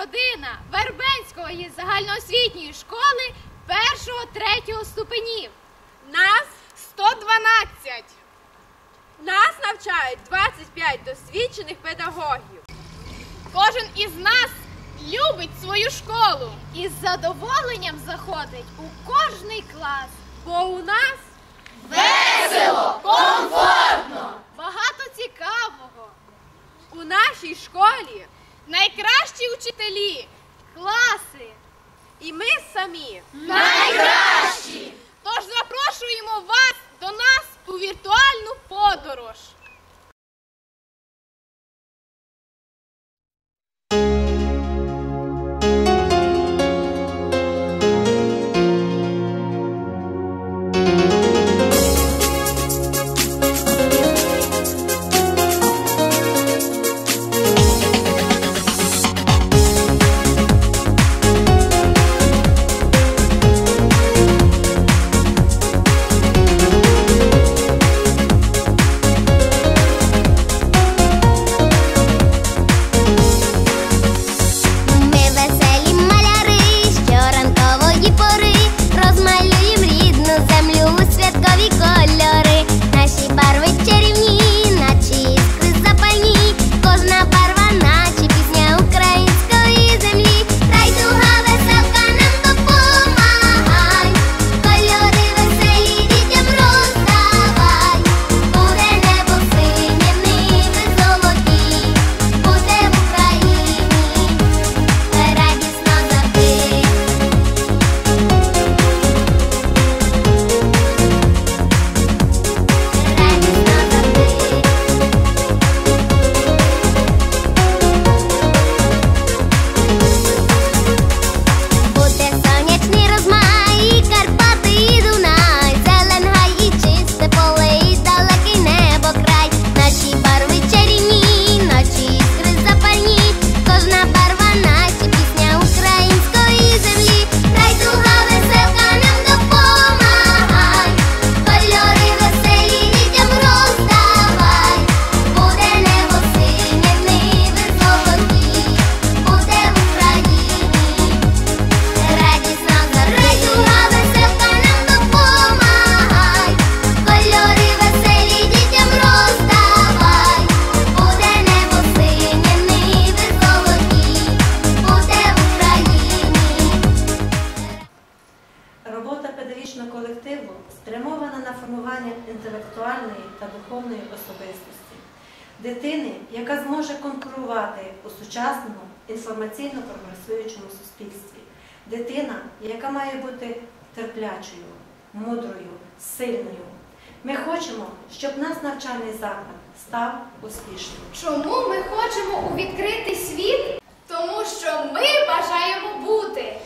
родина Вербенської загальноосвітньої школи першого-третього ступенів. Нас 112. Нас навчають 25 досвідчених педагогів. Кожен із нас любить свою школу і з задоволенням заходить у кожний клас. Бо у нас Весело, комфортно, багато цікавого. у нашій школі Найкращі учителі, класи. і ми самі. Найкращі! Колективу спрямована на формування інтелектуальної та духовної особистості, дитини, яка зможе конкурувати у сучасному інформаційно прогресуючому суспільстві, дитина, яка має бути терплячою, мудрою, сильною. Ми хочемо, щоб наш навчальний заклад став успішним. Чому ми хочемо у відкритий світ? Тому що ми бажаємо бути